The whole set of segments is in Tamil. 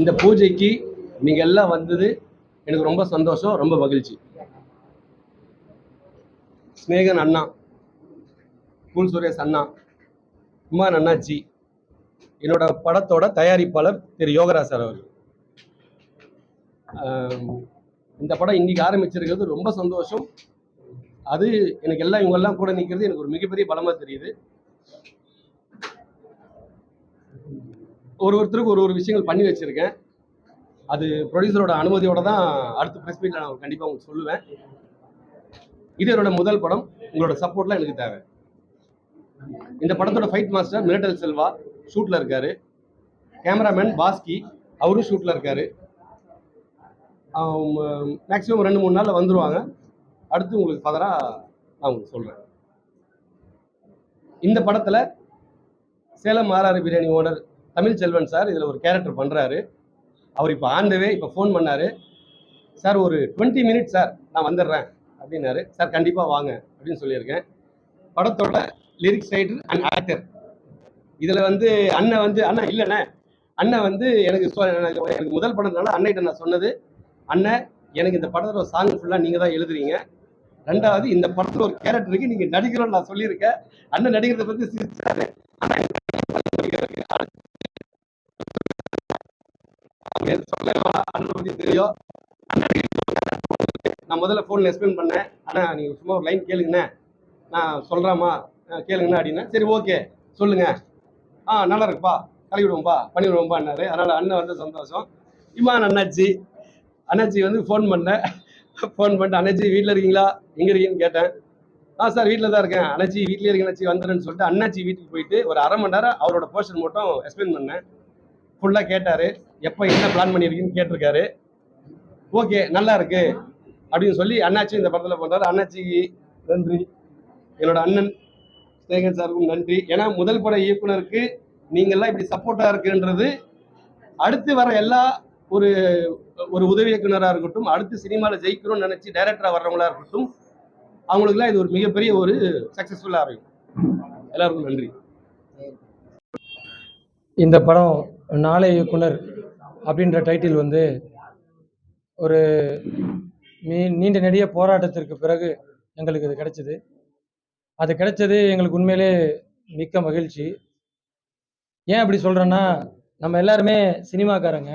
இந்த பூஜைக்கு நீங்க எல்லாம் வந்தது எனக்கு ரொம்ப சந்தோஷம் ரொம்ப மகிழ்ச்சி. ஸ்நேகன் அண்ணா கூல் சுரேஷ் அண்ணா குமார் அண்ணாச்சி என்னோட படத்தோட தயாரிப்பாளர் திரு யோகராஜ் சார் அவர்கள். இந்த படம் இன்னைக்கு ஆரம்பிச்சிருக்கிறது ரொம்ப சந்தோஷம். அது எனக்கு எல்லாம் இவங்கெல்லாம் கூட நிற்கிறது எனக்கு ஒரு மிகப்பெரிய பலமாக தெரியுது. ஒரு ஒருத்தருக்கு ஒரு ஒரு விஷயங்கள் பண்ணி வச்சிருக்கேன். அது ப்ரொடியூசரோட அனுமதியோட தான் அடுத்த ப்ரெஸ் மீட்டில் நான் கண்டிப்பாக உங்களுக்கு சொல்லுவேன். இது என்னோட முதல் படம். உங்களோட சப்போர்ட்லாம் எனக்கு தேவை. இந்த படத்தோட ஃபைட் மாஸ்டர் மிரட்டல் செல்வா ஷூட்டில் இருக்காரு. கேமராமேன் பாஸ்கி அவரும் ஷூட்டில் இருக்காரு. மேக்ஸிமம் ரெண்டு மூணு நாளில் வந்துருவாங்க. அடுத்து உங்களுக்கு ஃபதராக நான் உங்களுக்கு சொல்கிறேன் இந்த படத்தில் Salem RR biryani owner Tamil Selvan sir இதில் ஒரு கேரக்டர் பண்ணுறாரு அவர் இப்போ ஆண்டவே இப்போ ஃபோன் பண்ணார். சார் ஒரு டுவெண்ட்டி மினிட்ஸ் சார் நான் வந்துடுறேன் அப்படின்னாரு. சார் கண்டிப்பாக வாங்க அப்படின்னு சொல்லியிருக்கேன். படத்தோட லிரிக்ஸ் ரைட்டர் அண்ட் ஆக்டர் இதில் வந்து அண்ணன் வந்து அண்ணன் இல்லைண்ணே அண்ணன் வந்து எனக்கு சோ எனக்கு முதல் படம்னால அண்ணன்கிட்ட நான் சொன்னது அண்ணன் எனக்கு இந்த படத்தோட சாங் ஃபுல்லாக நீங்கள் தான் எழுதுறீங்க. ரெண்டாவது இந்த படத்தில் ஒரு கேரக்டருக்கு நீங்கள் நடிக்கிறோம்னு நான் சொல்லியிருக்கேன். அண்ணன் நடிக்கிறத பற்றி சிரிச்சாரு. ஆனா தெரியும் நான் முதல்ல ஃபோனில் எக்ஸ்பிளைன் பண்ணேன். ஆனால் நீங்கள் சும்மா ஒரு லைன் கேளுங்கண்ணே. நான் சொல்கிறேம்மா கேளுங்கண்ணா அப்படின்னா. சரி ஓகே சொல்லுங்க. ஆ நல்லா இருக்குப்பா. கழுவி விடுவோம்ப்பா பண்ணி விடுவோம்ப்பான்னாரு அதனால் அண்ணன் வந்து சந்தோஷம். இமான் அண்ணாச்சி. அண்ணாச்சி வந்து ஃபோன் பண்ணேன் ஃபோன் பண்ணிட்டு அண்ணாச்சி வீட்டில் இருக்கீங்களா? எங்கே இருக்கீங்கன்னு கேட்டேன். ஆ சார் வீட்டில் தான் இருக்கேன். அண்ணாச்சி வீட்டிலே இருக்கேன். அண்ணாச்சி வந்துடுன்னு சொல்லிட்டு அண்ணாச்சி வீட்டுக்கு போயிட்டு ஒரு அரை மணி நேரம் அவரோட போர்ஷன் மட்டும் எக்ஸ்பிளைன் பண்ணேன். ஃபுல்லாக கேட்டார். எப்போ என்ன பிளான் பண்ணியிருக்கீங்கன்னு கேட்டிருக்காரு. ஓகே நல்லா இருக்கு. அப்படின்னு சொல்லி அண்ணாச்சி இந்த படத்தில் பண்ணுறாரு அண்ணாச்சிக்கு நன்றி. என்னோட அண்ணன் ஸ்நேகன் சாருக்கும் நன்றி. ஏன்னா முதல் பட இயக்குனருக்கு நீங்கள்லாம் இப்படி சப்போர்ட்டாக இருக்குன்றது அடுத்து வர எல்லா ஒரு ஒரு உதவி இயக்குனராக இருக்கட்டும் அடுத்து சினிமாவில் ஜெயிக்கணும்னு நினச்சி டைரக்டராக வர்றவங்களா இருக்கட்டும் அவங்களுக்குலாம் இது ஒரு மிகப்பெரிய ஒரு சக்ஸஸ்ஃபுல்லாக இருக்கும் எல்லாருக்கும் நன்றி. இந்த படம் நாளை இயக்குனர் அப்படின்ற டைட்டில் வந்து ஒரு மீ நீண்ட நெடிய போராட்டத்திற்கு பிறகு எங்களுக்கு இது கிடைச்சிது. அது கிடைச்சது எங்களுக்கு உண்மையிலே மிக்க மகிழ்ச்சி. ஏன் அப்படி சொல்கிறேன்னா நம்ம எல்லாருமே சினிமாக்காரங்க.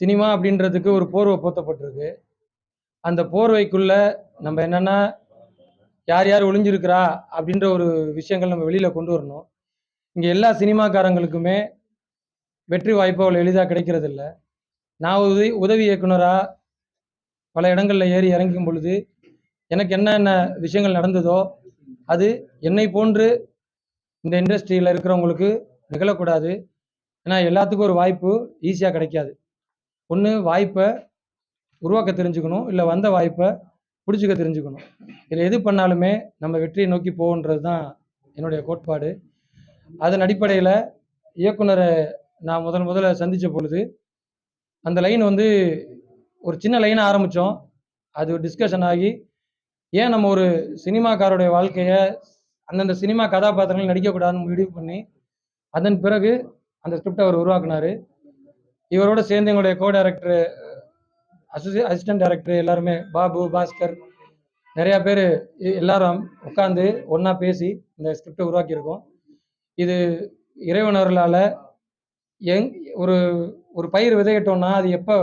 சினிமா அப்படின்றதுக்கு ஒரு போர்வை போத்தப்பட்டிருக்கு. அந்த போர்வைக்குள்ள நம்ம என்னன்னா யார் யார் ஒளிஞ்சிருக்கிறா அப்படின்ற ஒரு விஷயங்கள் நம்ம வெளியில் கொண்டு வரணும். இங்கே எல்லா சினிமாக்காரங்களுக்குமே வெற்றி வாய்ப்புகள் அவ்வளோ எளிதாக கிடைக்கிறதில்ல. நான் உதவி உதவி இயக்குனராக பல இடங்களில் ஏறி இறங்கும் பொழுது எனக்கு என்னென்ன விஷயங்கள் நடந்ததோ அது என்னை போன்று இந்த இண்டஸ்ட்ரியில் இருக்கிறவங்களுக்கு நிகழக்கூடாது. ஏன்னா எல்லாத்துக்கும் ஒரு வாய்ப்பு ஈஸியாக கிடைக்காது. ஒன்று வாய்ப்பை உருவாக்க தெரிஞ்சுக்கணும். இல்லை வந்த வாய்ப்பை பிடிச்சிக்க தெரிஞ்சுக்கணும். இதில் எது பண்ணாலுமே நம்ம வெற்றியை நோக்கி போகன்றது தான் என்னுடைய கோட்பாடு. அதன் அடிப்படையில் இயக்குனரை நான் முதல் முதல்ல சந்தித்த பொழுது அந்த லைன் வந்து ஒரு சின்ன லைன் ஆரம்பித்தோம் அது டிஸ்கஷன் ஆகி ஏன் நம்ம ஒரு சினிமாக்காருடைய வாழ்க்கையை அந்தந்த சினிமா கதாபாத்திரங்கள் நடிக்கக்கூடாதுன்னு முடிவு பண்ணி அதன் பிறகு அந்த ஸ்கிரிப்டை அவர் உருவாக்குனாரு. இவரோட சேர்ந்து எங்களுடைய co director assist assistant director எல்லாருமே பாபு பாஸ்கர் நிறையா பேர் எல்லாரும் உட்காந்து ஒன்றா பேசி இந்த ஸ்கிரிப்டை உருவாக்கியிருக்கோம். இது இறைவனர்களால் எங் ஒரு ஒரு பயிர் விதையிட்டோம்னா அது எப்போ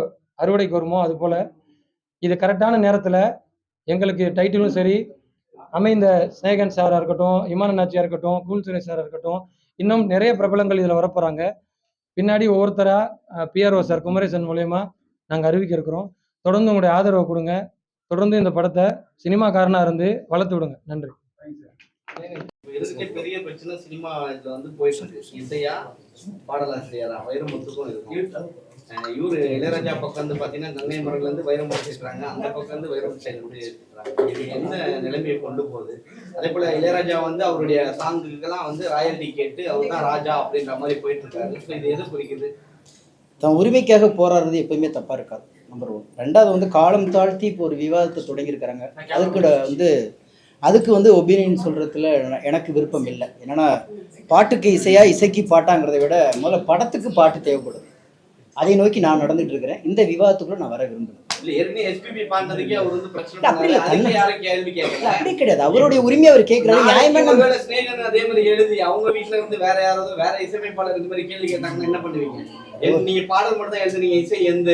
அறுவடைக்கு வருமோ அது போல் இது கரெக்டான நேரத்தில் எங்களுக்கு டைட்டிலும் சரி அமைந்த ஸ்நேகன் சாராக இருக்கட்டும் இமான நாச்சியாக இருக்கட்டும் கூல் சுரேஷ் சாராக இருக்கட்டும் இன்னும் நிறைய பிரபலங்கள் இதில் வரப்போகிறாங்க பின்னாடி ஒவ்வொருத்தராக பிஆர்ஓ சார் குமரேசன் மூலயமா நாங்கள் அறிவிக்க இருக்கிறோம். தொடர்ந்து உங்களுடைய ஆதரவை கொடுங்க. தொடர்ந்து இந்த படத்தை சினிமாக்காரனாக இருந்து வளர்த்து விடுங்க. நன்றி. இருக்கே பெரிய பிரச்சனை? சினிமா இதுல வந்து போயிட்டு இருக்கு. இசையா? பாடலாசிரியரா? வைரமுத்துக்கும் இருக்கும். இவரு இளையராஜா பக்கம் வந்து பாத்தீங்கன்னா கங்கை மரங்கள்ல இருந்து வைரமுத்து இருக்கிறாங்க அந்த பக்கம் வந்து கூட இருக்கிறாங்க இது என்ன நிலைமையை கொண்டு போகுது? அதே போல இளையராஜா வந்து அவருடைய சாங்குக்கெல்லாம் வந்து ராயல்டி கேட்டு அவர் தான் ராஜா அப்படின்ற மாதிரி போயிட்டு இருக்காரு இது எது குறிக்குது? தன் உரிமைக்காக போராடுறது எப்பயுமே தப்பா இருக்காது. நம்பர் ஒன் ரெண்டாவது வந்து காலம் தாழ்த்தி இப்போ ஒரு விவாதத்தை தொடங்கியிருக்கிறாங்க. அதுக்கு வந்து அதுக்கு வந்து ஒப்பீனியன் சொல்கிறதுல எனக்கு விருப்பம் இல்லை. என்னென்னா பாட்டுக்கு இசையாக இசைக்கு பாட்டாங்கிறதை விட முதல்ல படத்துக்கு பாட்டு தேவைப்படுது. அதை நோக்கி நான் நடந்துகிட்டு இருக்கிறேன். இந்த விவாதத்துக்குள்ள நான் வர விரும்புகிறேன் அப்படி கிடையாது. அவருடைய உரிமையை அவர் கேட்கிறாரு. அதே மாதிரி எழுதி அவங்க வீட்ல இருந்து வேற யாராவது வேற இசையமைப்பாளர் இந்த மாதிரி கேள்வி கேட்டாங்கன்னா என்ன பண்ணுவீங்க? என் நீங்க பாடல் மட்டும் தான் எழுதுனீங்க இசை எந்த?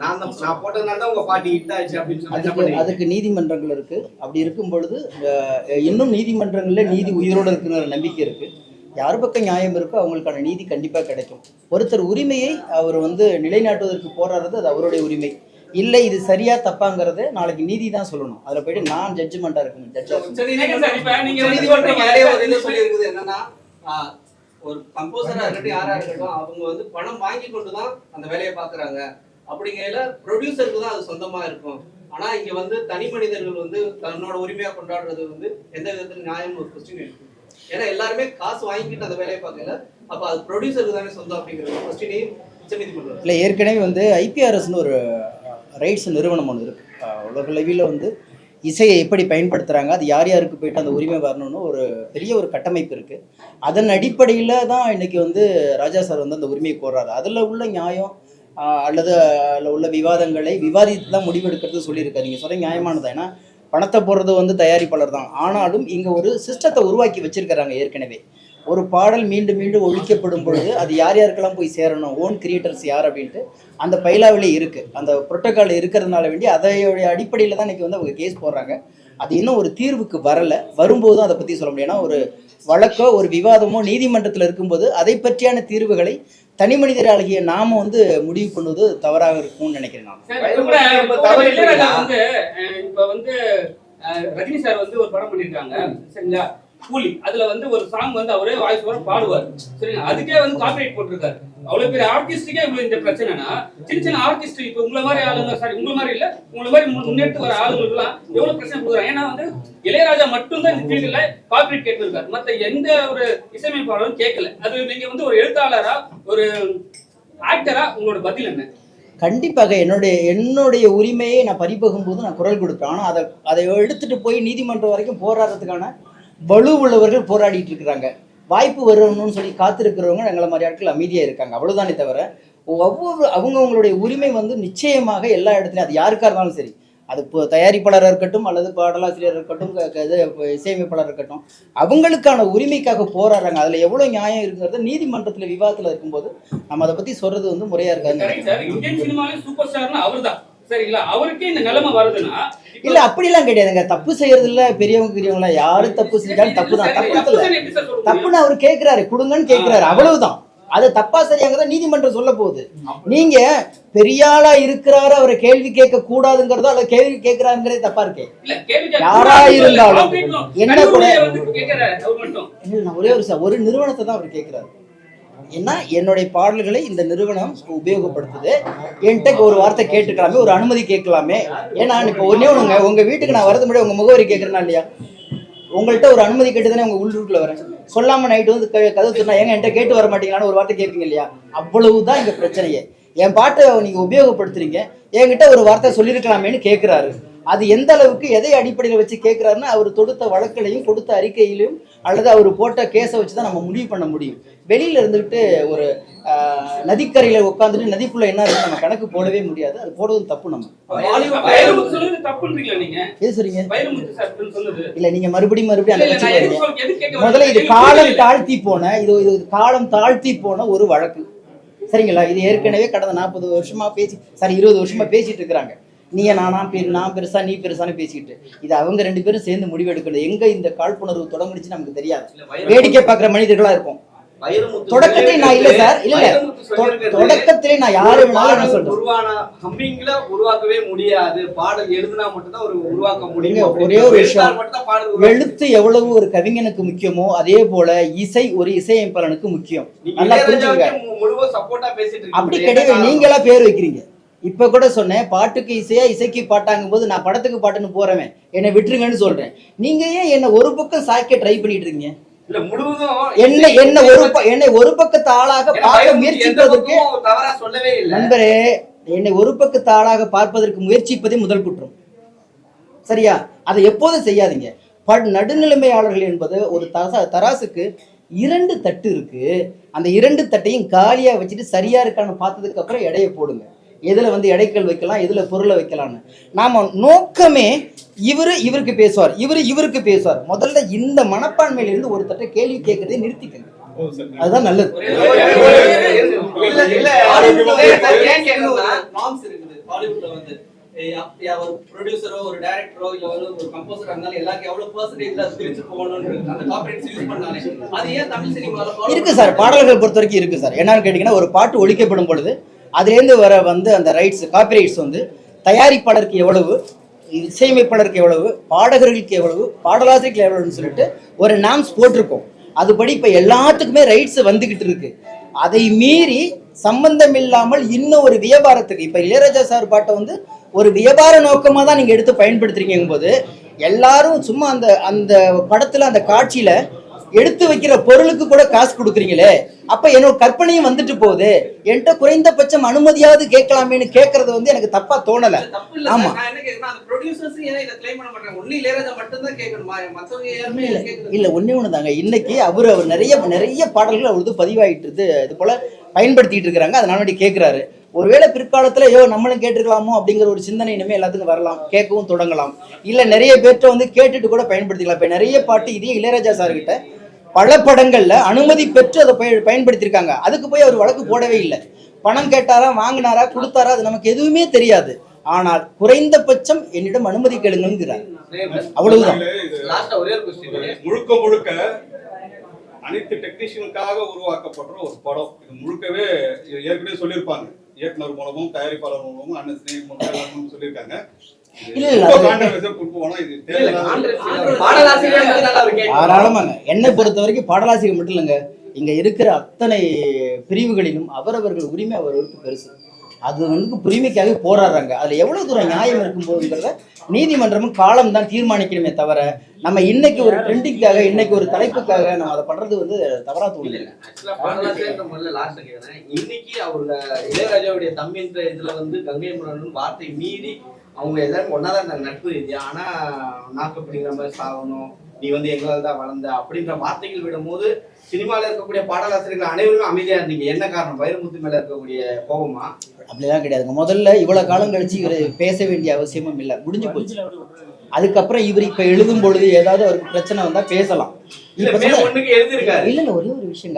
நான் தான் நான் போட்டதுனால தான் உங்க பாட்டு ஹிட் ஆச்சு அப்படின்னு அதுக்கு நீதிமன்றங்கள் இருக்கு. அப்படி இருக்கும் பொழுது இன்னும் நீதிமன்றங்கள்ல நீதி உயிரோடு இருக்குங்கிற நம்பிக்கை இருக்கு. யார் பக்கம் நியாயம் இருக்கோ அவங்களுக்கான நீதி கண்டிப்பா கிடைக்கும். ஒருத்தர் உரிமையை அவர் வந்து நிலைநாட்டுவதற்கு போராடுறது அது அவருடைய உரிமை. இல்லை இது சரியா தப்பாங்கிறத நாளைக்கு நீதி தான் சொல்லணும். அதுல போயிட்டு நான் ஜட்ஜ்மெண்டா இருக்கணும் ஜட்ஜா என்னன்னா ஆஹ், ஒரு கம்போசரா இருக்கட்டும் யாரா இருக்கட்டும் அவங்க வந்து பணம் வாங்கி கொண்டு தான் அந்த வேலையை பாக்குறாங்க அப்படிங்கையில ப்ரொடியூசருக்கு தான் அது சொந்தமா இருக்கும். ஆனா இங்க வந்து தனி மனிதர்கள் வந்து தன்னோட உரிமையா கொண்டாடுறது வந்து எந்த விதத்துல நியாயம் ஒரு கொஸ்டின் இருக்கு ஏன்னா எல்லாருமே காசு வாங்கிக்கிட்டு அந்த வேலையை பார்க்கல. அப்ப அது ப்ரொடியூசருக்கு தானே சொந்தம் அப்படிங்கிற கொஸ்டினையும் உச்சநீதிமன்றம் இல்லை ஏற்கனவே வந்து ஐபிஆர்எஸ்னு ஒரு ரைட்ஸ் நிறுவனம் ஒன்று இருக்குது உலகளவில் வந்து இசையை எப்படி பயன்படுத்துகிறாங்க அது யார் யாருக்கு போயிட்டு அந்த உரிமை வரணும்னு ஒரு பெரிய ஒரு கட்டமைப்பு இருக்குது அதன் அடிப்படையில் தான் இன்னைக்கு வந்து ராஜா சார் வந்து அந்த உரிமையை கோர்றாரு. அதில் உள்ள நியாயம் அல்லது அதில் உள்ள விவாதங்களை விவாதித்து தான் முடிவெடுக்கிறது சொல்லியிருக்காரு. நீங்கள் சொல்கிற நியாயமானது? ஏன்னா பணத்தை போடுறது வந்து தயாரிப்பாளர் தான். ஆனாலும் இங்கே ஒரு சிஸ்டத்தை உருவாக்கி வச்சிருக்கிறாங்க ஏற்கனவே. ஒரு பாடல் மீண்டும் மீண்டும் ஒழிக்கப்படும் பொழுது அது யார் யாருக்கெல்லாம் போய் சேரணும்? ஓன் கிரியேட்டர்ஸ் யார் அப்படின்ட்டு அந்த பைலாவிலே இருக்குது அந்த புரோட்டோகால் இருக்கிறதுனால வேண்டி அதையோடைய அடிப்படையில் தான் இன்றைக்கி வந்து அவங்க கேஸ் போடுறாங்க. அது இன்னும் ஒரு தீர்வுக்கு வரலை. வரும்போதும் அதை பற்றி சொல்ல முடியும் ஏன்னா ஒரு வழக்கோ ஒரு விவாதமோ நீதிமன்றத்தில் இருக்கும்போது அதை பற்றியான தீர்வுகளை தனி மனிதராகிய நாம வந்து முடிவு பண்ணுவது தவறாக இருக்கும்னு நினைக்கிறேன் நான். இப்ப வந்து ரஜினி சார் வந்து ஒரு படம் பண்ணிருக்காங்க. சரிங்களா? கூலி. அதுல வந்து ஒரு சாங் வந்து அவரே வாய்ஸ் வர பாடுவார். சரிங்க அதுக்கே வந்து காப்பிரைட் போட்டிருக்காரு. அவ்வளவு பெரிய ஆர்டிஸ்டுக்கே இவ்வளவு இந்த பிரச்சனைனா சின்ன சின்ன ஆர்டிஸ்ட் இப்ப உங்களை மாதிரி ஆளுங்க சாரி உங்களை மாதிரி இல்ல உங்களை மாதிரி முன்னெடுத்து வர ஆளுங்களுக்கு எல்லாம் எவ்வளவு பிரச்சனை கொடுக்குறாங்க? ஏன்னா வந்து இளையராஜா மட்டும்தான் இந்த ஃபீல்டுல காப்பிரைட் கேட்டிருக்காரு. மத்த எந்த ஒரு இசையமைப்பாளரும் கேட்கல. அது நீங்க வந்து ஒரு எழுத்தாளரா ஒரு ஆக்டரா உங்களோட பதில் என்ன? கண்டிப்பாக என்னுடைய என்னுடைய உரிமையை நான் பறிபோகும் போது நான் குரல் கொடுப்பேன். ஆனால் அதை அதை எடுத்துட்டு போய் நீதிமன்றம் வரைக்கும் போராடுறதுக்கான வலு உள்ளவர்கள் போராடிட்டு இருக்கிறாங்க. வாய்ப்பு வரணும்னு சொல்லி காத்திருக்கிறவங்க எங்களை மாதிரி ஆட்கள் அமைதியாக இருக்காங்க. அவ்வளவுதானே தவிர ஒவ்வொரு அவங்கவுங்களுடைய உரிமை வந்து நிச்சயமாக எல்லா இடத்துலையும் அது யாருக்காக இருந்தாலும் சரி அது இப்போ தயாரிப்பாளராக இருக்கட்டும் அல்லது பாடலாசிரியர் இருக்கட்டும் இது இசையமைப்பாளர் இருக்கட்டும் அவங்களுக்கான உரிமைக்காக போராடுறாங்க. அதில் எவ்வளோ நியாயம் இருக்குங்கிறது நீதிமன்றத்தில் விவாதத்தில் இருக்கும்போது நம்ம அதை பற்றி சொல்கிறது வந்து முறையாக இருக்காதுன்னு சரிங்களா? அவருக்கே இந்த நிலைமை வருதுன்னா இல்ல அப்படிலாம் கிடையாதுங்க. தப்பு செய்யறதுல பெரியவங்க பெரியவங்களா யாரு தப்பு செஞ்சாலும் தப்பு தான். தப்பு இல்ல? தப்புன்னு அவர் கேக்குறாரு. கொடுங்கன்னு கேக்குறாரு. அவ்வளவுதான். அது தப்பா சரியாங்கிறத நீதிமன்றம் சொல்ல போகுது. நீங்க பெரியாளா இருக்கிறாரு அவரை கேள்வி கேட்க கூடாதுங்கிறதோ அல்ல கேள்வி கேட்கிறாருங்கிறதே தப்பா இருக்கே. இல்ல, யாரா இருந்தாலும். என்ன கூட- கேட்கிறாரு இல்ல, ஒரே ஒரு ஒரு நிறுவனத்தை தான் அவர் கேட்கிறாரு ஏன்னா என்னுடைய பாடல்களை இந்த நிறுவனம் உபயோகப்படுத்துது. என்கிட்ட ஒரு வார்த்தை கேட்டுக்கலாமே ஒரு அனுமதி கேட்கலாமே. ஏன்னா இப்போ ஒன்றே ஒன்றுங்க உங்கள் வீட்டுக்கு நான் வரது முன்னாடி உங்கள் முகவரி கேட்குறேன்னா இல்லையா? உங்கள்கிட்ட ஒரு அனுமதி கேட்டு தானே உங்கள் உள்ளூரில் வரேன். சொல்லாமல் நைட்டு வந்து கதவு திறனா ஏங்க என்கிட்ட கேட்டு வர மாட்டீங்களான்னு ஒரு வார்த்தை கேட்பீங்க இல்லையா? அவ்வளவுதான் இங்கே பிரச்சனையே. என் பாட்டை நீங்கள் உபயோகப்படுத்துறீங்க. என்கிட்ட ஒரு வார்த்தை சொல்லியிருக்கலாமேன்னு கேட்குறாரு அது எந்த அளவுக்கு எதை அடிப்படையில் வச்சு கேட்குறாருன்னா அவர் தொடுத்த வழக்கிலையும் கொடுத்த அறிக்கையிலையும் அல்லது அவர் போட்ட கேஸை வச்சு தான் நம்ம முடிவு பண்ண முடியும். வெளியில இருந்துகிட்டு ஒரு நதிக்கரையில உட்காந்துட்டு நதிக்குள்ள என்ன இருக்கு நம்ம கணக்கு போடவே முடியாது. அது போடுவதும் தப்பு நம்ம. எது சொல்றீங்க? வைரமுத்து சார் சொன்னது இல்ல நீங்க மறுபடியும் மறுபடியும் முதல்ல இது? காலம் தாழ்த்தி போன இது இது காலம் தாழ்த்தி போன ஒரு வழக்கு. சரிங்களா? இது ஏற்கனவே கடந்த நாற்பது வருஷமா பேசி சாரி இருபது வருஷமா பேசிட்டு இருக்கிறாங்க. நீங்க நானா பெரு நான் பெருசா நீ பெருசான்னு பேசிக்கிட்டு. இது அவங்க ரெண்டு பேரும் சேர்ந்து முடிவெடுக்கணும். எங்க இந்த காழ்ப்புணர்வு தொடங்குனுச்சு நமக்கு தெரியாது. வேடிக்கை பார்க்குற மனிதர்களா இருக்கும். தொடக்கத்திலே நான் இல்ல சார் இல்ல. தொடக்கத்திலே நான் யாரு ஒரு வேணாலும் நான் பாடல் சொல்றேன் உருவான ஹம்மிங்ல உருவாக்கவே முடியாது. பாடல் எழுதுனா மட்டும்தான் ஒரு உருவாக்க முடியும். ஒரே விஷயம். எழுத்து எவ்வளவு ஒரு கவிஞனுக்கு முக்கியமோ அதே போல இசை ஒரு இசையமைப்பாளனுக்கு முக்கியம். நல்லா இருக்கீங்க. அப்படி கிடையாது? நீங்களா பேர் வைக்கிறீங்க. இப்ப கூட சொன்னேன் பாட்டுக்கு இசையா இசைக்கு பாட்டாங்கும் போது நான் படத்துக்கு பாட்டுன்னு போறவன். என்னை விட்டுருங்கன்னு சொல்றேன். நீங்க ஏன் என்ன ஒரு பக்கம் சாய்க்க ட்ரை பண்ணிட்டு இருக்கீங்க? என்ன என்ன ஒரு என்னை ஒரு பக்கத்து ஆளாக பார்க்க முயற்சிப்பதற்கு சொல்லவே இல்ல. நண்பரே என்னை ஒரு பக்கத்து ஆளாக பார்ப்பதற்கு முயற்சிப்பதே முதல் குற்றம். சரியா? அதை எப்போதும் செய்யாதீங்க. ப- நடுநிலைமையாளர்கள் என்பது ஒரு தச தராசுக்கு இரண்டு தட்டு இருக்கு. அந்த இரண்டு தட்டையும் காலியா வச்சுட்டு சரியா இருக்கான்னு பார்த்ததுக்கு அப்புறம் எடையை போடுங்க. எதுல வந்து எடைக்கல் வைக்கலாம் எதுல பொருளை வைக்கலாம்னு. நாம நோக்கமே இவரு இவருக்கு பேசுவார் இவரு இவருக்கு பேசுவார். முதல்ல இந்த மனப்பான்மையில இருந்து ஒரு தட்டை கேள்வி கேட்கறதை நிறுத்திக்கங்க அதுதான் நல்லது. ஒரு ப்ரொடியூசரோ ஒரு டைரக்டரோ இல்ல வந்து ஒரு கம்போசரா இருந்தாலும் எல்லாருக்கும் எவ்வளவு பெர்சன்டேஜ்ல பிரிச்சு போகணும்னு இருக்கு. அந்த கார்பரேட்ஸ் யூஸ் பண்ணாலே அது ஏன் தமிழ் சினிமால follow இருக்கு சார் பாடல்கள் பொறுத்த வரைக்கும் இருக்கு சார். என்னன்னு கேட்டிங்கன்னா ஒரு பாட்டு ஒழிக்கப்படும் பொழுது அதுலேருந்து வர வந்து அந்த ரைட்ஸ் காப்பிரைட்ஸ் வந்து தயாரிப்பாளருக்கு எவ்வளவு இசையமைப்பாளருக்கு எவ்வளவு பாடகர்களுக்கு எவ்வளவு பாடலாசிரியர்கள் எவ்வளவுன்னு சொல்லிட்டு ஒரு நாம்ஸ் போட்டிருக்கோம். அதுபடி இப்போ எல்லாத்துக்குமே ரைட்ஸ் வந்துக்கிட்டு இருக்கு. அதை மீறி சம்பந்தம் இல்லாமல் இன்னும் ஒரு வியாபாரத்துக்கு இப்போ இளையராஜா சார் பாட்டை வந்து ஒரு வியாபார நோக்கமாக தான் நீங்கள் எடுத்து பயன்படுத்துறீங்க போது எல்லாரும் சும்மா அந்த அந்த படத்தில் அந்த காட்சியில் எடுத்து வைக்கிற பொருளுக்கு கூட காசு கொடுக்குறீங்களே அப்ப என்னோட கற்பனையும் வந்துட்டு போகுது. என்கிட்ட குறைந்தபட்சம் அனுமதியாவது கேட்கலாமேன்னு கேட்கறது வந்து எனக்கு தப்பா தோணல. ஆமா. இல்ல ஒண்ணே ஒண்ணுதாங்க. இன்னைக்கு அவர் அவர் நிறைய நிறைய பாடல்கள் அவருக்கு பதிவாயிட்டு. இது போல பயன்படுத்திட்டு இருக்கிறாங்க. அதனால வேண்டி கேட்கிறாரு. ஒருவேளை பிற்காலத்துல ஐயோ நம்மளும் கேட்டிருக்கலாமோ அப்படிங்கிற ஒரு சிந்தனை இனிமே எல்லாத்துக்கும் வரலாம். கேட்கவும் தொடங்கலாம். இல்ல நிறைய பேர்ட்ட வந்து கேட்டுட்டு கூட பயன்படுத்திக்கலாம். இப்ப நிறைய பாட்டு இதே இளையராஜா சார் கிட்ட பல படங்கள்ல அனுமதி பெற்று அதை பய- பயன்படுத்தியிருக்காங்க. அதுக்கு போய் அவர் வழக்கு போடவே இல்லை. பணம் கேட்டாரா வாங்கினாரா கொடுத்தாரா அது நமக்கு எதுவுமே தெரியாது. ஆனால் குறைந்தபட்சம் என்னிடம் அனுமதி கேளுங்கிறார் அவ்வளவுதான். முழுக்க முழுக்க அனைத்து டெக்னீஷியனுக்காக உருவாக்கப்படுற ஒரு படம். இது முழுக்கவே ஏற்கனவே சொல்லியிருப்பாங்க. இயக்குனர் மூலமும் தயாரிப்பாளர் மூலமும் அண்ணன் ஸ்னேக் மூலமும் சொல்லியிருக்காங்க. என்னை பொறுத்த வரைக்கும் பாடலாசிரியர் மட்டும் இல்லைங்க. இங்க இருக்கிற அத்தனை பிரிவுகளிலும் அவரவர்கள் உரிமை அவரவருக்கு பெருசு. அது வந்து உரிமைக்காக போராடுறாங்க. அதுல எவ்வளவு தூரம் நியாயம் இருக்கும் போதுங்கிறத நீதிமன்றமும் காலம் தான் தீர்மானிக்கணுமே தவிர நம்ம இன்னைக்கு ஒரு ட்ரெண்டிங்காக இன்னைக்கு ஒரு தலைப்புக்காக நம்ம அதை பண்றது வந்து தவறா தோணுது இன்னைக்கு அவங்க இளையராஜாவுடைய தம்பின்ற இதுல வந்து கங்கை மரன் வார்த்தை மீறி அவங்க எல்லாரும் ஒன்னாதான் இருந்தாங்க நட்பு ரீதியா ஆனா நாக்கு பிடிக்கிற மாதிரி சாகணும் நீ வந்து எங்களால் தான் வளர்ந்த அப்படின்ற வார்த்தைகள் விடும்போது சினிமாவில் இருக்கக்கூடிய பாடலாசிரியர்கள் அனைவருமே அமைதியா இருந்தீங்க. என்ன காரணம்? வைரமுத்து மேல இருக்கக்கூடிய கோபமா? அப்படிலாம் கிடையாதுங்க. முதல்ல இவ்வளவு காலம் கழிச்சு இவர் பேச வேண்டிய அவசியமும் இல்லை. முடிஞ்சு போச்சு. அதுக்கப்புறம் இவர் இப்ப எழுதும் பொழுது ஏதாவது அவருக்கு பிரச்சனை வந்தா பேசலாம். இல்ல ஒரே ஒரு விஷயம்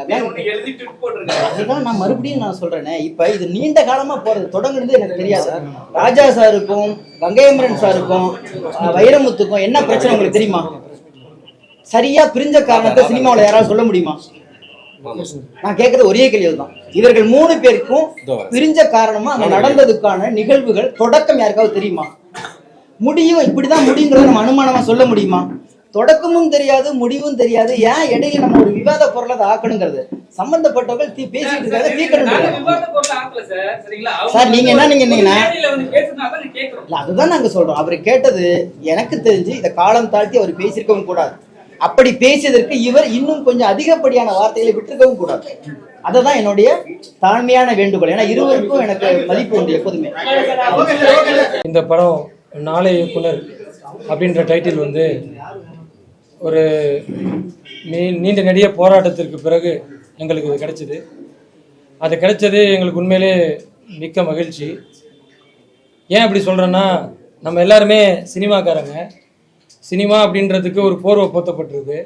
அதுதான் நான் மறுபடியும் நான் சொல்றேனே. இப்ப இது நீண்ட காலமா போறது தொடங்குனது எனக்கு தெரியாது. ராஜா சாருக்கும் கங்கையமரன் சாருக்கும் வைரமுத்துக்கும் என்ன பிரச்சனை உங்களுக்கு தெரியுமா? சரியா பிரிஞ்ச காரணத்தை சினிமாவுல யாராவது சொல்ல முடியுமா? நான் கேட்கறது ஒரே கேள்வி தான் இவர்கள் மூணு பேருக்கும் பிரிஞ்ச காரணமா அங்க நடந்ததுக்கான நிகழ்வுகள் தொடக்கம் யாருக்காவது தெரியுமா? முடியும் இப்படிதான் முடியுங்கிறத நம்ம அனுமானமா சொல்ல முடியுமா? தொடக்கமும் தெரியாது முடிவும் தெரியாது. ஏன்? இடையில நம்ம ஒரு விவாத பொருளை அதை ஆக்கணுங்கிறது. சம்பந்தப்பட்டவர்கள் தீ பேசிட்டு இருக்காங்க சார். சரிங்களா? அவங்க சார், நீங்க என்ன நீங்க என்னங்கன்னா- அதுதான் நாங்க சொல்றோம். அவர் கேட்டது எனக்கு தெரிஞ்சு இதை காலம் தாழ்த்தி அவர் பேசியிருக்கவும் கூடாது. அப்படி பேசியதற்கு இவர் இன்னும் கொஞ்சம் அதிகப்படியான வார்த்தைகளை விட்டுருக்கவும் கூடாது. அதுதான் என்னுடைய தாழ்மையான வேண்டுகோள். ஏன்னா இருவருக்கும் எனக்கு மதிப்பு உண்டு எப்போதுமே. இந்த படம் நாளை இயக்குனர் அப்படின்ற டைட்டில் வந்து ஒரு நீ நீண்ட நெடிய போராட்டத்திற்கு பிறகு எங்களுக்கு இது கிடைச்சிது. அது கிடைச்சது எங்களுக்கு உண்மையிலே மிக்க மகிழ்ச்சி. ஏன் அப்படி சொல்கிறேன்னா நம்ம எல்லாருமே சினிமாக்காரங்க. சினிமா அப்படின்றதுக்கு ஒரு போர்வை போத்தப்பட்டிருக்கு.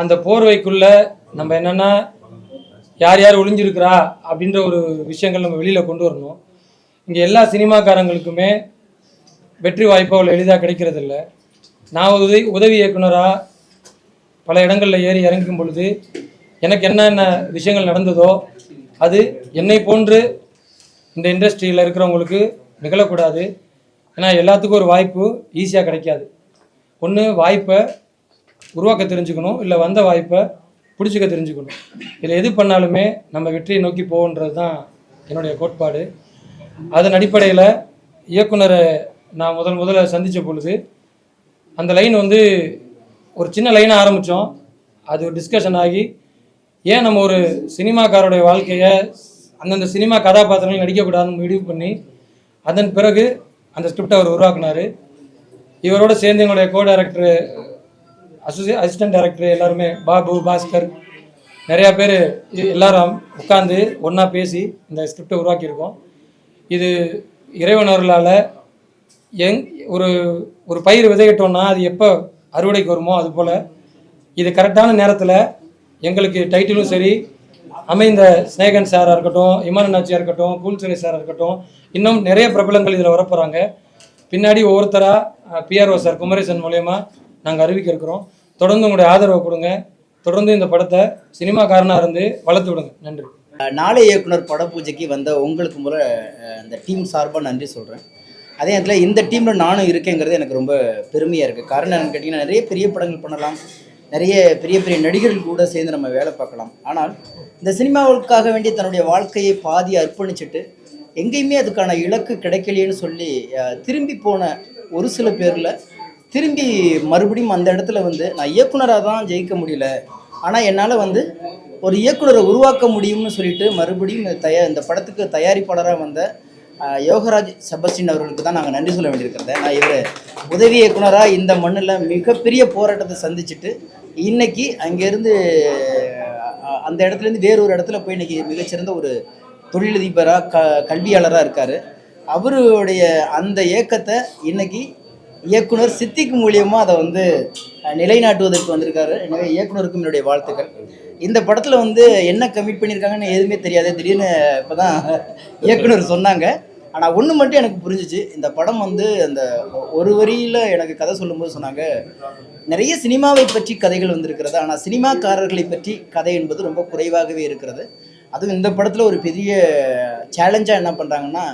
அந்த போர்வைக்குள்ளே நம்ம என்னென்னா யார் யார் ஒளிஞ்சிருக்கிறா அப்படின்ற ஒரு விஷயங்கள் நம்ம வெளியில் கொண்டு வரணும். இங்கே எல்லா சினிமாக்காரங்களுக்குமே வெற்றி வாய்ப்பு அவ்வளோ எளிதாக கிடைக்கிறதில்ல. நான் உதவி உதவி இயக்குனராக பல இடங்களில் ஏறி இறங்கும் பொழுது எனக்கு என்னென்ன விஷயங்கள் நடந்ததோ அது என்னை போன்று இந்த இண்டஸ்ட்ரியில் இருக்கிறவங்களுக்கு நிகழக்கூடாது. ஏன்னா எல்லாத்துக்கும் ஒரு வாய்ப்பு ஈஸியாக கிடைக்காது. ஒன்று வாய்ப்பை உருவாக்க தெரிஞ்சுக்கணும் இல்லை வந்த வாய்ப்பை பிடிச்சிக்க தெரிஞ்சுக்கணும். இதில் எது பண்ணாலுமே நம்ம வெற்றியை நோக்கி போகன்றது தான் என்னுடைய கோட்பாடு. அதன் அடிப்படையில் இயக்குனரை நான் முதல் முதல்ல சந்தித்த பொழுது அந்த லைன் வந்து ஒரு சின்ன லைனாக ஆரம்பித்தோம் அது ஒரு டிஸ்கஷன் ஆகி ஏன் நம்ம ஒரு சினிமாக்காரோடைய வாழ்க்கையை அந்தந்த சினிமா கதாபாத்திரங்கள் நடிக்கக்கூடாதுன்னு முடிவு பண்ணி அதன் பிறகு அந்த ஸ்கிரிப்டை அவர் உருவாக்குனார். இவரோட சேர்ந்து எங்களுடைய co director associate assistant director எல்லாருமே பாபு பாஸ்கர் நிறையா பேர் எல்லாரும் உட்காந்து ஒன்றா பேசி இந்த ஸ்கிரிப்டை உருவாக்கியிருக்கோம். இது இறைவனர்களால் எங் ஒரு ஒரு பயிர் விதையிட்டோம்னா அது எப்போ அறுவடைக்கு வருமோ அது போல் இது கரெக்டான நேரத்தில் எங்களுக்கு டைட்டிலும் சரி அமைந்த ஸ்நேகன் சாராக இருக்கட்டும் இமான் நாச்சியாக இருக்கட்டும் கூல்சுரை சாராக இருக்கட்டும் இன்னும் நிறைய பிரபலங்கள் இதில் வரப்போகிறாங்க பின்னாடி ஒவ்வொருத்தராக பிஆர்ஓ சார் குமரேசன் மூலயமா நாங்கள் அறிவிக்க இருக்கிறோம். தொடர்ந்து உங்களுடைய ஆதரவை கொடுங்க. தொடர்ந்து இந்த படத்தை சினிமாக்காரனாக இருந்து வளர்த்து விடுங்க. நன்றி. நாளை இயக்குனர் பட பூஜைக்கு வந்த உங்களுக்கு முறை அந்த டீம் சார்பாக நன்றி சொல்கிறேன் அதே நேரத்தில் இந்த டீமில் நானும் இருக்கேங்கிறது எனக்கு ரொம்ப பெருமையாக இருக்குது காரணம் என்னன்னு கேட்டிங்கன்னா நிறைய பெரிய படங்கள் பண்ணலாம். நிறைய பெரிய பெரிய நடிகர்கள் கூட சேர்ந்து நம்ம வேலை பார்க்கலாம். ஆனால் இந்த சினிமாவுக்காக வேண்டி தன்னுடைய வாழ்க்கையை பாதி அர்ப்பணிச்சுட்டு எங்கேயுமே அதுக்கான இலக்கு கிடைக்கலையேன்னு சொல்லி திரும்பி போன ஒரு சில பேரில் திரும்பி மறுபடியும் அந்த இடத்துல வந்து நான் இயக்குனராக தான் ஜெயிக்க முடியல. ஆனால் என்னால் வந்து ஒரு இயக்குனரை உருவாக்க முடியும்னு சொல்லிட்டு மறுபடியும் இந்த தயா இந்த படத்துக்கு தயாரிப்பாளராக வந்த யோகராஜ் செபஸ்டின் அவர்களுக்கு தான் நாங்கள் நன்றி சொல்ல வேண்டியிருக்கிறத. நான் இவர் உதவி இயக்குனராக இந்த மண்ணில் மிகப்பெரிய போராட்டத்தை சந்திச்சுட்டு இன்னைக்கு அங்கேருந்து அந்த இடத்துலேருந்து வேறொரு இடத்துல போய் இன்னைக்கு மிகச்சிறந்த ஒரு தொழிலதிபராக க கல்வியாளராக இருக்கார். அவருடைய அந்த இயக்கத்தை இன்னைக்கு இயக்குனர் சித்திக்கு மூலியமாக அதை வந்து நிலைநாட்டுவதற்கு வந்திருக்காரு. எனவே இயக்குனருக்கும் என்னுடைய வாழ்த்துக்கள். இந்த படத்தில் வந்து என்ன கமிட் பண்ணியிருக்காங்கன்னு எதுவுமே தெரியாது. திடீர்னு இப்போ தான் இயக்குனர் சொன்னாங்க. ஆனால் ஒன்று மட்டும் எனக்கு புரிஞ்சிச்சு. இந்த படம் வந்து அந்த ஒரு வரியில் எனக்கு கதை சொல்லும்போது சொன்னாங்க நிறைய சினிமாவை பற்றி கதைகள் வந்திருக்கிறது. ஆனால் சினிமாக்காரர்களை பற்றி கதை என்பது ரொம்ப குறைவாகவே இருக்கிறது. அதுவும் இந்த படத்தில் ஒரு பெரிய சேலஞ்சாக என்ன பண்ணுறாங்கன்னா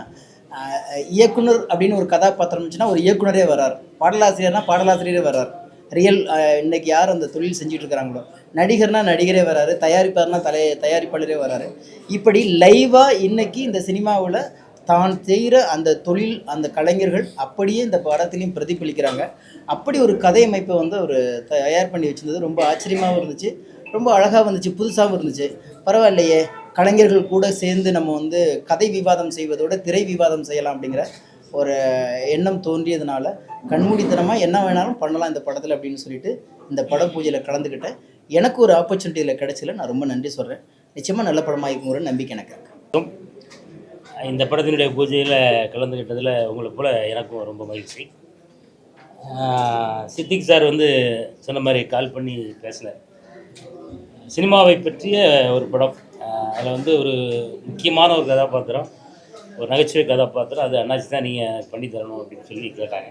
இயக்குனர் அப்படின்னு ஒரு கதாபாத்திரம் இருந்துச்சுன்னா ஒரு இயக்குனரே வரார் பாடலாசிரியர்னா பாடலாசிரியரே வரார் ரியல் இன்னைக்கு யார் அந்த தொழில் செஞ்சுட்டு இருக்கிறாங்களோ நடிகர்னா நடிகரே வராரு தயாரிப்பார்னா தலை தயாரிப்பாளரே வராரு இப்படி லைவாக இன்னைக்கு இந்த சினிமாவில் தான் செய்கிற அந்த தொழில் அந்த கலைஞர்கள் அப்படியே இந்த படத்துலையும் பிரதிபலிக்கிறாங்க. அப்படி ஒரு கதை அமைப்பை வந்து அவர் தயார் பண்ணி வச்சிருந்தது. ரொம்ப ஆச்சரியமாகவும் இருந்துச்சு. ரொம்ப அழகாக வந்துச்சு புதுசாகவும் இருந்துச்சு. பரவாயில்லையே. கலைஞர்கள் கூட சேர்ந்து நம்ம வந்து கதை விவாதம் செய்வதோட திரை விவாதம் செய்யலாம் அப்படிங்கிற ஒரு எண்ணம் தோன்றியதுனால கண்மூடித்தனமாக என்ன வேணாலும் பண்ணலாம் இந்த படத்தில் அப்படின்னு சொல்லிட்டு இந்த பட பூஜையில் கலந்துக்கிட்டேன். எனக்கு ஒரு ஆப்பர்ச்சுனிட்டியில் கிடைச்சல நான் ரொம்ப நன்றி சொல்கிறேன் நிச்சயமாக நல்ல படமாக இருக்குங்கிற நம்பிக்கை எனக்கு இந்த படத்தினுடைய பூஜையில் கலந்துக்கிட்டதில் உங்களை போல் எனக்கும் ரொம்ப மகிழ்ச்சி. சித்திக் சார் வந்து சொன்ன மாதிரி கால் பண்ணி பேசினார் சினிமாவை பற்றிய ஒரு படம். அதில் வந்து ஒரு முக்கியமான ஒரு கதாபாத்திரம் ஒரு நகைச்சுவை கதாபாத்திரம். அது அண்ணாச்சி தான் நீங்கள் பண்ணி தரணும் அப்படின்னு சொல்லி கேட்டாங்க.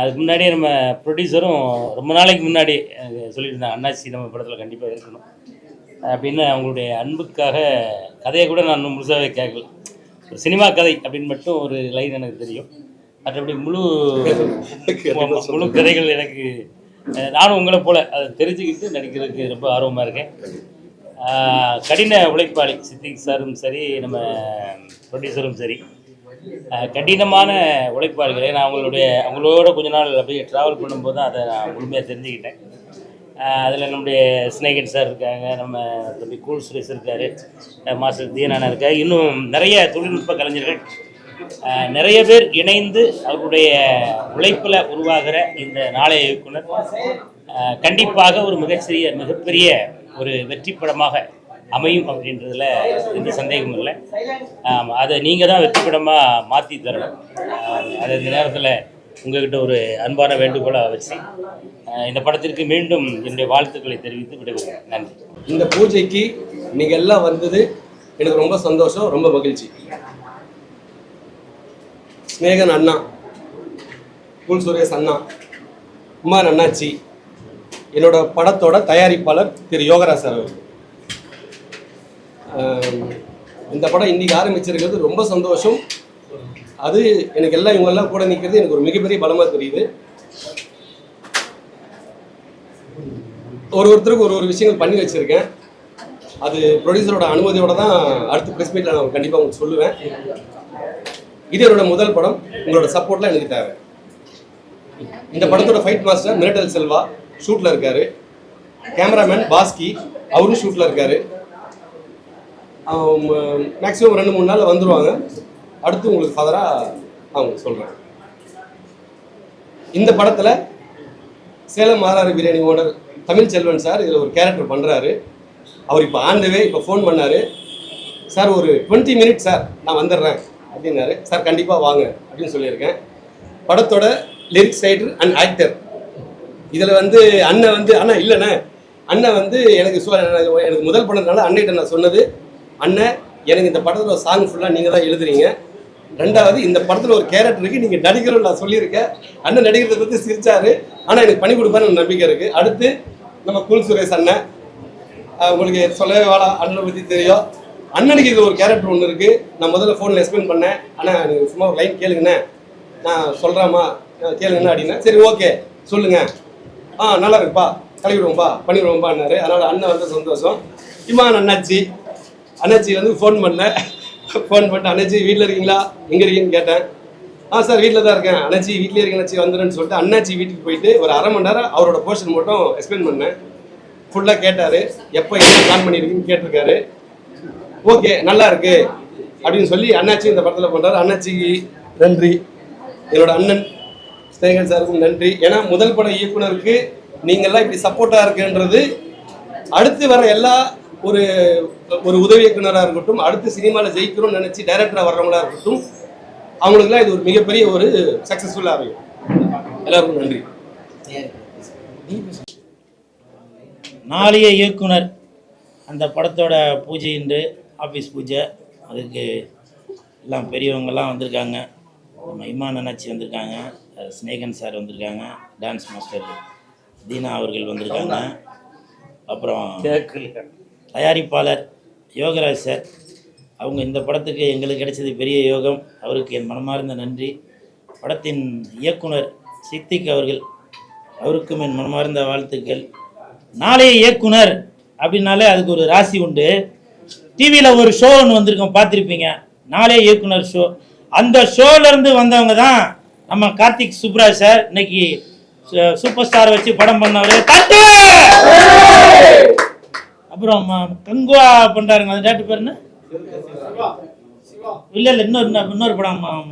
அதுக்கு முன்னாடியே நம்ம ப்ரொடியூசரும் ரொம்ப நாளைக்கு முன்னாடி சொல்லியிருந்தாங்க அண்ணாச்சி நம்ம படத்தில் கண்டிப்பாக இருக்கணும். அப்படின்னு அவங்களுடைய அன்புக்காக கதையை கூட நான் இன்னும் முழுசாகவே கேட்கல. ஒரு சினிமா கதை அப்படின்னு மட்டும் ஒரு லைன் எனக்கு தெரியும். மற்றபடி முழு முழு கதைகள் எனக்கு நானும் உங்களை போல அதை தெரிஞ்சுக்கிட்டு நடிக்கிறதுக்கு ரொம்ப ஆர்வமாக இருக்கேன். கடின உழைப்பாளி சித்திக் சாரும் சரி நம்ம ப்ரொடியூசரும் சரி. கடினமான உழைப்பாளிகளை. நான் அவங்களுடைய அவங்களோட கொஞ்ச நாள் அப்படியே ட்ராவல் பண்ணும்போது தான் அதை நான் முழுமையாக தெரிஞ்சுக்கிட்டேன். அதில் நம்முடைய ஸ்னேகன் சார் இருக்காங்க நம்ம தம்பி கூல் சுரேஷ் இருக்கார் மாஸ்டர் தீனானா இருக்கார். இன்னும் நிறைய தொழில்நுட்ப கலைஞர்கள் நிறைய பேர் இணைந்து அவருடைய உழைப்பில் உருவாகிற இந்த நாளைய இயக்குனர் கண்டிப்பாக ஒரு மிகச்சிறிய மிகப்பெரிய ஒரு வெற்றி படமாக அமையும் அப்படின்றதுல எந்த சந்தேகமும் இல்லை. ஆமாம் அதை நீங்கள் தான் வெற்றி படமாக மாற்றி தரணும். அது இந்த நேரத்தில் உங்ககிட்ட ஒரு அன்பான வேண்டுகோளாக வச்சு இந்த படத்திற்கு மீண்டும் என்னுடைய வாழ்த்துக்களை தெரிவித்து விடுகிறேன் நன்றி. இந்த பூஜைக்கு நீங்கள் எல்லாம் வந்தது எனக்கு ரொம்ப சந்தோஷம் ரொம்ப மகிழ்ச்சி. ஸ்நேகன் அண்ணா கூல் சுரேஷ் அண்ணா குமார் அண்ணாச்சி என்னோட படத்தோட தயாரிப்பாளர் திரு யோகராஜ் சார் இந்த படம் இன்னைக்கு ஆரம்பிச்சிருக்கிறது ரொம்ப சந்தோஷம். அது எனக்கு எல்லாம் இவங்கெல்லாம் கூட நிற்கிறது எனக்கு ஒரு மிகப்பெரிய பலமாக தெரியுது. ஒரு ஒருத்தருக்கு ஒரு ஒரு விஷயங்கள் பண்ணி வச்சுருக்கேன். அது ப்ரொடியூசரோட அனுமதியோட தான் அடுத்த ப்ரெஸ் மீட்டில் நான் கண்டிப்பாக உங்களுக்கு சொல்லுவேன். இது என்னோட முதல் படம். உங்களோட சப்போர்ட்லாம் எனக்கு தேவை. இந்த படத்தோட ஃபைட் மாஸ்டர் மிரட்டல் செல்வா ஷூட்டில் இருக்காரு. கேமராமேன் பாஸ்கி அவரும் ஷூட்டில் இருக்காரு. மேக்ஸிமம் ரெண்டு மூணு நாளில் வந்துடுவாங்க அடுத்து உங்களுக்கு ஃபர்தராக அவங்க சொல்கிறேன் இந்த படத்தில் சேலம் மாறாறு பிரியாணி ஓனர் தமிழ் செல்வன் சார் இதில் ஒரு கேரக்டர் பண்ணுறாரு அவர் இப்போ ஆண்டவே இப்போ ஃபோன் பண்ணார். சார் ஒரு டுவெண்ட்டி மினிட் சார் நான் வந்துடுறேன் அப்படின்னாரு. சார் கண்டிப்பாக வாங்க அப்படின்னு சொல்லியிருக்கேன். படத்தோட லிரிக்ஸ் ரைட்டர் அண்ட் ஆக்டர் இதில் வந்து அண்ணன் வந்து அண்ணா இல்லைண்ணே. அண்ணன் வந்து எனக்கு சொ- எனக்கு முதல் படத்தினால அண்ணகிட்ட நான் சொன்னது அண்ணன் எனக்கு இந்த படத்தில் சாங் ஃபுல்லாக நீங்கள் தான் எழுதுறீங்க. ரெண்டாவது இந்த படத்தில் ஒரு கேரக்டருக்கு நீங்கள் நடிகரும் நான் சொல்லியிருக்கேன். அண்ணன் நடிக்கிறத பற்றி சிரிச்சாரு. ஆனால் எனக்கு பண்ணி கொடுப்பாருன்னு நம்பிக்கை இருக்குது அடுத்து நம்ம குல் சுரேஷ் அண்ணன். உங்களுக்கு சொல்லவே வேணாம். அண்ணனை பற்றி தெரியும். அண்ணனுக்கு இது ஒரு கேரக்டர் ஒன்று இருக்குது நான் முதல்ல ஃபோனில் எக்ஸ்பிளைன் பண்ணேன். ஆனால் எனக்கு சும்மா ஒரு லைன் கேளுங்கண்ணே. நான் சொல்கிறேம்மா கேளுங்கண்ணா அப்படின்னா. சரி ஓகே சொல்லுங்கள் ஆ நல்லா இருக்குப்பா. கழுவிடுவோம்பா பண்ணிவிடுவோம்பான்னாரு அதனால் அண்ணன் வந்து சந்தோஷம். இம்மா அண்ணாச்சி. அண்ணாச்சி வந்து ஃபோன் பண்ணேன். ஃபோன் பண்ணிட்டு அண்ணாச்சி வீட்டில் இருக்கீங்களா? எங்கே இருக்கீங்கன்னு கேட்டேன். ஆ சார் வீட்டில் தான் இருக்கேன். அண்ணாச்சி வீட்டிலே இருக்கேன் அண்ணாச்சி வந்துடுன்னு சொல்லிட்டு அண்ணாச்சி வீட்டுக்கு போயிட்டு ஒரு அரை மணி நேரம் அவரோட போர்ஷன் மட்டும் எக்ஸ்பிளைன் பண்ணேன். ஃபுல்லாக கேட்டார். எப்போ என்ன பிளான் பண்ணியிருக்கீங்கன்னு கேட்டிருக்காரு. ஓகே நல்லா இருக்கு. அப்படின்னு சொல்லி அண்ணாச்சி இந்த படத்தில் பண்ணுறாரு அண்ணாச்சிக்கு நன்றி. என்னோட அண்ணன் ஸ்நேகன் சாருக்கும் நன்றி. ஏன்னா முதல் பட இயக்குனருக்கு நீங்கள்லாம் இப்படி சப்போர்ட்டாக இருக்குன்றது அடுத்து வர எல்லா ஒரு ஒரு உதவி இயக்குனராக இருக்கட்டும் அடுத்து சினிமாவில் ஜெயிக்கணும்னு நினச்சி டைரக்டராக வர்றவங்களா இருக்கட்டும் அவங்களுக்குலாம் இது ஒரு மிகப்பெரிய ஒரு சக்ஸஸ்ஃபுல்லாக அமையும். எல்லாருக்கும் நன்றி. நாளைய இயக்குனர் அந்த படத்தோட பூஜை இன்று ஆஃபீஸ் பூஜை அதுக்கு எல்லாம் பெரியவங்கெல்லாம் வந்திருக்காங்க. நம்ம இமான் அண்ணாச்சி வந்திருக்காங்க ஸ்னேகன் சார் வந்திருக்காங்க டான்ஸ் மாஸ்டர் தீனா அவர்கள் வந்திருக்காங்க. அப்புறம் தயாரிப்பாளர் யோகராஜ் சார். அவங்க இந்த படத்துக்கு எங்களுக்கு கிடைச்சது பெரிய யோகம். அவருக்கு என் மனமார்ந்த நன்றி. படத்தின் இயக்குனர் சித்திக் அவர்கள் அவருக்கும் என் மனமார்ந்த வாழ்த்துக்கள். நாளைய இயக்குனர் அப்படின்னாலே அதுக்கு ஒரு ராசி உண்டு. டிவியில் ஒரு ஷோ ஒன்று வந்திருக்கோம் பார்த்துருப்பீங்க. நாளைய இயக்குனர் ஷோ அந்த ஷோலேருந்து வந்தவங்க தான் நம்ம கார்த்திக் சுப்ராஜ் சார். இன்னைக்கு சு- சூப்பர் ஸ்டார் வச்சு படம் பண்ணவர். தட்டு! அப்புறம் கங்குவா பண்றாருங்க அந்த டேட்டு பேர் என்ன? இல்ல இல்ல இன்னொரு இன்னொரு படம்.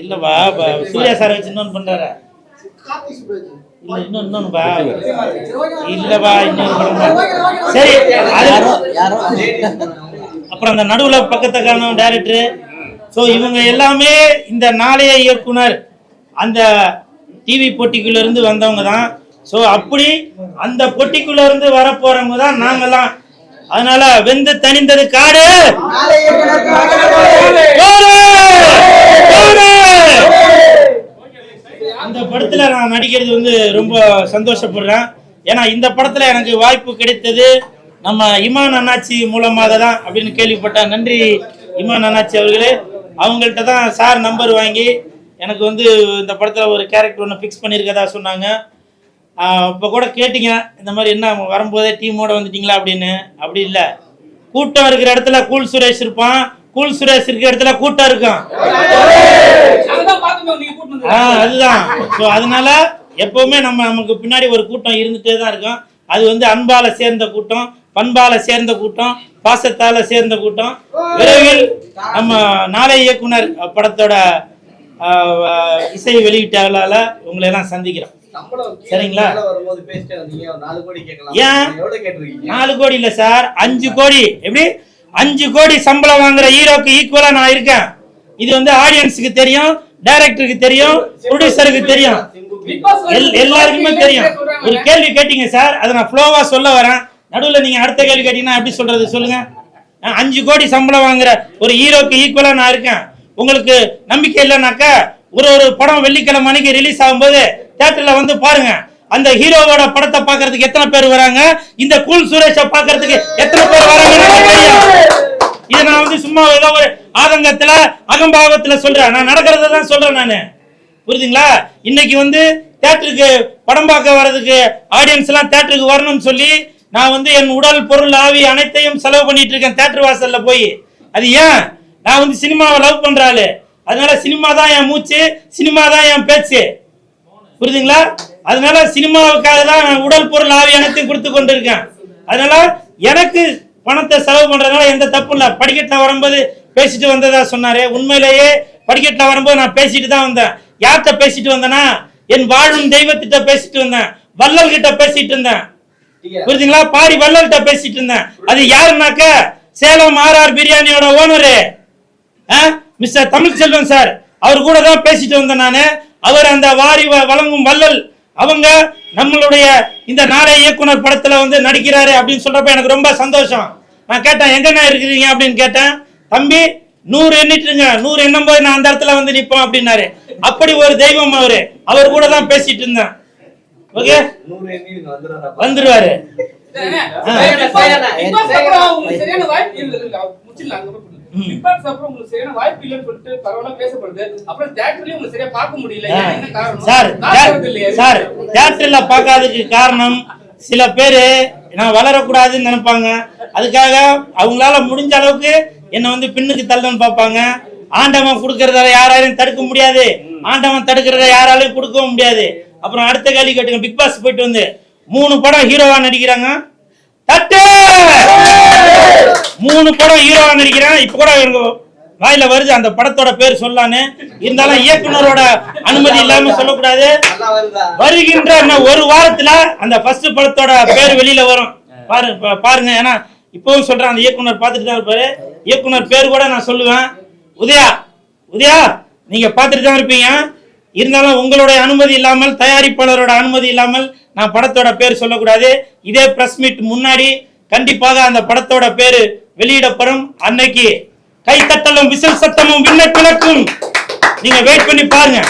இல்லப்பா சூர்யா சார் வச்சு இன்னொன்று பண்றாரு. இல்ல இன்னொன்னு இன்னொன்னுப்பா இல்லப்பா இன்னொரு படம் சரி அப்புறம் அந்த நடுவுல பக்கத்தை காணும் டைரக்டர் ஸோ இவங்க எல்லாமே இந்த நாளைய இயக்குனர். அந்த டிவி போட்டிக்குள்ள இருந்து வந்தவங்க தான். ஸோ அப்படி அந்த பொட்டிக்குள்ள இருந்து வர தான் நாங்கெல்லாம். அதனால வெந்து தனிந்தது காடு. அந்த படத்துல நான் நடிக்கிறது வந்து ரொம்ப சந்தோஷப்படுறேன். ஏன்னா இந்த படத்துல எனக்கு வாய்ப்பு கிடைத்தது நம்ம இமான் அண்ணாச்சி மூலமாக தான் அப்படின்னு கேள்விப்பட்டேன். நன்றி இமான் அண்ணாச்சி அவர்களே. அவங்கள்ட்ட தான் சார் நம்பர் வாங்கி எனக்கு வந்து இந்த படத்துல ஒரு கேரக்டர் ஒன்று ஃபிக்ஸ் பண்ணியிருக்கதா சொன்னாங்க. இப்போ கூட கேட்டீங்க இந்த மாதிரி என்ன வரும்போதே டீமோட வந்துட்டீங்களா அப்படின்னு? அப்படி இல்லை. கூட்டம் இருக்கிற இடத்துல கூல் சுரேஷ் இருப்பான். கூல் சுரேஷ் இருக்கிற இடத்துல கூட்டம் இருக்கும். அதுதான் ஸோ அதனால எப்பவுமே நம்ம நமக்கு பின்னாடி ஒரு கூட்டம் இருந்துட்டே தான் இருக்கும். அது வந்து அன்பால சேர்ந்த கூட்டம் பண்பால சேர்ந்த கூட்டம் பாசத்தால சேர்ந்த கூட்டம். விரைவில் நம்ம நாளை இயக்குனர் படத்தோட இசை வெளியீட்டாளர்ல உங்களை எல்லாம் சந்திக்கிறோம். சரிங்களா? ஏன்? நாலு கோடி இல்ல சார். அஞ்சு கோடி. எப்படி? அஞ்சு கோடி சம்பளம் வாங்குற ஹீரோக்கு ஈக்குவலா நான் இருக்கேன். இது வந்து ஆடியன்ஸுக்கு தெரியும் டைரக்டருக்கு தெரியும் ப்ரொடியூசருக்கு தெரியும். எல்லாருக்குமே தெரியும். ஒரு கேள்வி கேட்டீங்க சார். அதை நான் ஃப்ளோவா சொல்ல வரேன். நடுவில் நீங்க அடுத்த கேள்வி கேட்டீங்கன்னா எப்படி சொல்றது? சொல்லுங்க. அஞ்சு கோடி சம்பளம் வாங்குற ஒரு ஹீரோக்கு ஈக்குவலா நான் இருக்கேன். உங்களுக்கு நம்பிக்கை இல்லைனாக்கா ஒரு ஒரு படம் வெள்ளிக்கிழமை மணிக்கு ரிலீஸ் ஆகும்போது தியேட்டர்ல வந்து பாருங்க. அந்த ஹீரோவோட படத்தை பாக்குறதுக்கு எத்தனை பேர் வராங்க? இந்த கூல் சுரேஷை பாக்குறதுக்கு எத்தனை பேர் வராங்க இதை நான் வந்து சும்மா ஏதோ ஒரு ஆதங்கத்துல அகம்பாவத்துல சொல்றேன். நான் நடக்கிறத தான் சொல்றேன் நான். புரியுதுங்களா? இன்னைக்கு வந்து தேட்டருக்கு படம் பார்க்க வர்றதுக்கு ஆடியன்ஸ் எல்லாம் தேட்டருக்கு வரணும்னு சொல்லி நான் வந்து என் உடல் பொருள் ஆவி அனைத்தையும் செலவு பண்ணிட்டு இருக்கேன் தேட்டர் வாசல்ல போய். அது ஏன்? நான் வந்து சினிமாவை லவ் பண்றாள் அதனால சினிமா தான் என் மூச்சு சினிமா தான் என் பேச்சு. புரியுதுங்களா? அதனால சினிமாவுக்காக தான் நான் உடல் பொருள் ஆவி அனைத்தையும் கொடுத்து கொண்டிருக்கேன். அதனால எனக்கு பணத்தை செலவு பண்றதுனால எந்த தப்பும் இல்லை. படிக்கட்டில் வரும்போது பேசிட்டு வந்ததா சொன்னாரு. உண்மையிலேயே படிக்கட்டில் வரும்போது நான் பேசிட்டு தான் வந்தேன். யார்கிட்ட பேசிட்டு வந்தேன்னா என் வாழும் தெய்வத்திட்ட பேசிட்டு வந்தேன். வள்ளல் கிட்ட பேசிட்டு இருந்தேன். புரியுதுங்களா? பாரி வள்ளல்கிட்ட பேசிட்டு இருந்தேன். அது யாருனாக்க சேலம் ஆர்ஆர் பிரியாணியோட ஓனரு. Mister Tamilselvan sir. அவர் கூட தான் பேசிட்டு வந்தேன் நான். அவர் அந்த வாரி வ- வழங்கும் வள்ளல் அவங்க நம்மளுடைய இந்த நாளை இயக்குனர் படத்துல வந்து நடிக்கிறாரு அப்படின்னு சொல்றப்ப எனக்கு ரொம்ப சந்தோஷம். நான் கேட்டேன் எங்கண்ணா இருக்கிறீங்க? அப்படின்னு கேட்டேன். தம்பி நூறு எண்ணிட்டுருங்க. நூறு எண்ணும் போது நான் அந்த இடத்துல வந்து நிப்பேன் அப்படின்னாரு. அப்படி ஒரு தெய்வம் அவரு. அவர் கூட தான் பேசிட்டு இருந்தேன். ஓகே? வந்துருவாரு. Boss அப்புறம் உங்களுக்கு சரியான வாய்ப்பு இல்லைன்னு சொல்லிட்டு பரவலா பேசப்படுது. அப்புறம் தேட்டர்லயும் உங்களுக்கு சரியா பார்க்க முடியல. என்ன காரணம்? சார்? சார் தியேட்டர்ல பார்க்காததுக்கு காரணம் சில பேரு நான் வளரக்கூடாதுன்னு நினைப்பாங்க. அதுக்காக அவங்களால முடிஞ்ச அளவுக்கு என்னை வந்து பின்னுக்கு தள்ளணும்னு பார்ப்பாங்க. ஆண்டவன் கொடுக்கறத யாராலையும் தடுக்க முடியாது. ஆண்டவன் தடுக்கிறத யாராலையும் கொடுக்கவும் முடியாது. அப்புறம் அடுத்த கேள்வி கேட்டுங்க. பிக் பாஸ் போயிட்டு வந்து மூணு படம் ஹீரோவா நடிக்கிறாங்க. தட்டு! மூணு படம் ஹீரோவா நடிக்கிறேன் இப்ப கூட எனக்கு வாயில வருது அந்த படத்தோட பேர் சொல்லான்னு. இருந்தாலும் இயக்குனரோட அனுமதி இல்லாம சொல்லக்கூடாது. வருகின்ற ஒரு வாரத்துல அந்த ஃபர்ஸ்ட் படத்தோட பேர் வெளியில வரும். பாரு பாருங்க. ஏன்னா இப்பவும் சொல்றேன் அந்த இயக்குனர் பார்த்துட்டு தான் இருப்பாரு. இயக்குனர் பேர் கூட நான் சொல்லுவேன். உதயா உதயா நீங்க பார்த்துட்டு தான் இருப்பீங்க. இருந்தாலும் உங்களுடைய அனுமதி இல்லாமல் தயாரிப்பாளரோட அனுமதி இல்லாமல் நான் படத்தோட பேர் சொல்லக்கூடாது. இதே பிரஸ் மீட் முன்னாடி கண்டிப்பாக அந்த படத்தோட பேரு வெளியிடப்படும். அன்னைக்கு கைத்தட்டலும் விசில் சத்தமும் விண்ண கிழக்கும் நீங்க வெயிட் பண்ணி பாருங்க.